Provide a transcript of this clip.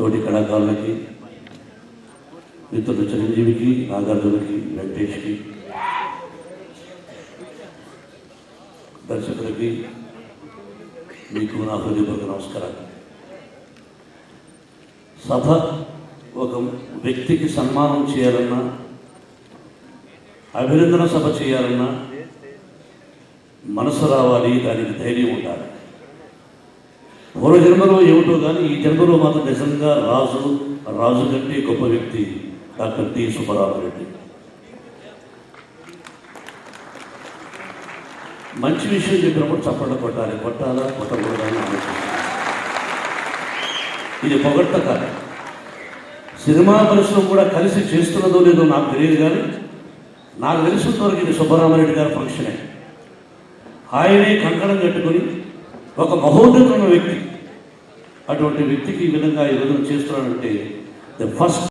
తోటి కళాకారులకి మిత్రులు చిరంజీవికి నాగార్జునకి వెంకటేష్కి దర్శకులకి మీకు నా హృదయపూర్వక నమస్కారాలు. సభ ఒక వ్యక్తికి సన్మానం చేయాలన్నా అభినందన సభ చేయాలన్నా మనసు రావాలి దానికి ధైర్యం ఉండాలి. మరో జన్మలో ఏమిటో కానీ ఈ జన్మలో మాత్రం నిజంగా రాజు రాజు కంటే గొప్ప వ్యక్తి డాక్టర్ టి సుబ్బరామరెడ్డి మంచి విషయం చెప్పినప్పుడు చప్పట్లు కొట్టాలి. కొట్టాలా? కొట్టకూడదని ఆలోచించాలి ఇది పొగట్ట కాదు సినిమా పరిశ్రమ కూడా కలిసి చేస్తున్నదో లేదో నాకు తెలియదు కానీ నాకు తెలిసినంతవరకు ఇది సుబ్బరామరెడ్డి గారి ఫంక్షనే. ఆయనే కంకణం కట్టుకొని ఒక మహోన్నతమైన వ్యక్తి. అటువంటి వ్యక్తికి ఈ విధంగా ఈ విధంగా చేస్తున్నాడంటే ద ఫస్ట్